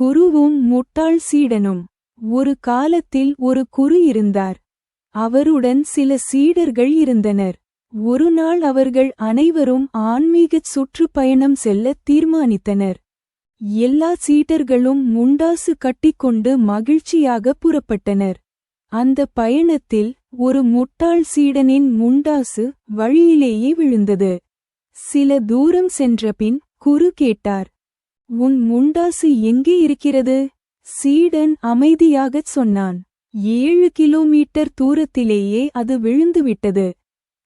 குருவும் முட்டாள் சீடனும் ஒரு காலத்தில் ஒரு குரு இருந்தார். அவருடன் சில சீடர்கள் இருந்தனர். ஒருநாள் அவர்கள் அனைவரும் ஆன்மீகச் சுற்றுப்பயணம் செல்ல தீர்மானித்தனர். எல்லா சீடர்களும் முண்டாசு கட்டிக்கொண்டு மகிழ்ச்சியாக புறப்பட்டனர். அந்த பயணத்தில் ஒரு முட்டாள் சீடனின் முண்டாசு வழியிலேயே விழுந்தது. சில தூரம் சென்றபின் குரு கேட்டார் உன் முண்டாசு எங்கே இருக்கிறது? சீடன் அமைதியாகச் சொன்னான். ஏழு கிலோமீட்டர் தூரத்திலேயே அது விழுந்துவிட்டது.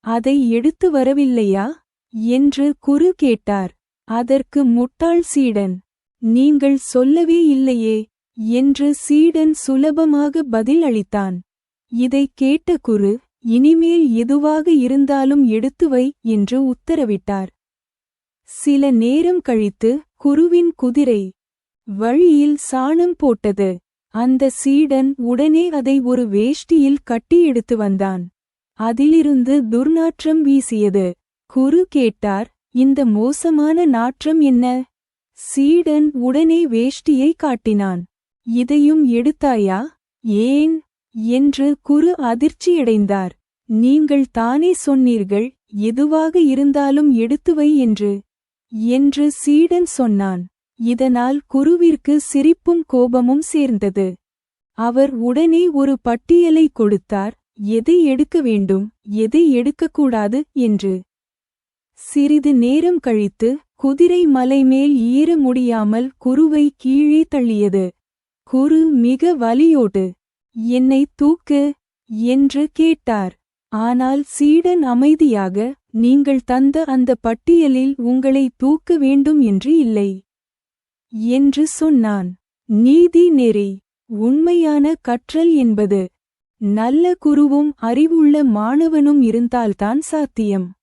அதை எடுத்து வரவில்லையா? என்று குரு கேட்டார். அதற்கு முட்டாள் சீடன் நீங்கள் சொல்லவே இல்லையே என்று சீடன் சுலபமாக பதில் அளித்தான். இதைக் கேட்ட குரு இனிமேல் எதுவாக இருந்தாலும் எடுத்து வை என்று உத்தரவிட்டார். சில நேரம் கழித்து குருவின் குதிரை. வழியில் சாணம் போட்டது. அந்த சீடன் உடனே அதை ஒரு வேஷ்டியில் கட்டி எடுத்து வந்தான். அதிலிருந்து துர்நாற்றம் வீசியது. குரு கேட்டார் இந்த மோசமான நாற்றம் என்ன? சீடன் உடனே வேஷ்டியை காட்டினான். இதையும் எடுத்தாயா? ஏன்? என்று குரு அதிர்ச்சியடைந்தார். நீங்கள் தானே சொன்னீர்கள் எதுவாக இருந்தாலும் எடுத்து வை என்று. என்று சீடன் சொன்னான். இதனால் குருவிற்கு சிரிப்பும் கோபமும் சேர்ந்தது. அவர் உடனே ஒரு பட்டியலை கொடுத்தார். எதை எடுக்க வேண்டும்? எதை எடுக்கக்கூடாது என்று. சிறிது நேரம் கழித்து குதிரை மலைமேல் ஏற முடியாமல் குருவை கீழே தள்ளியது. குரு மிக வலியோடு என்னை தூக்கு என்று கேட்டார். ஆனால் சீடன் அமைதியாக நீங்கள் தந்த அந்த பட்டியலில் உங்களை தூக்க வேண்டும் என்று இல்லை. என்று சொன்னான். நீதி நெறி. உண்மையான கற்றல் என்பது. நல்ல குருவும் அறிவுள்ள மாணவனும் இருந்தால்தான் சாத்தியம்.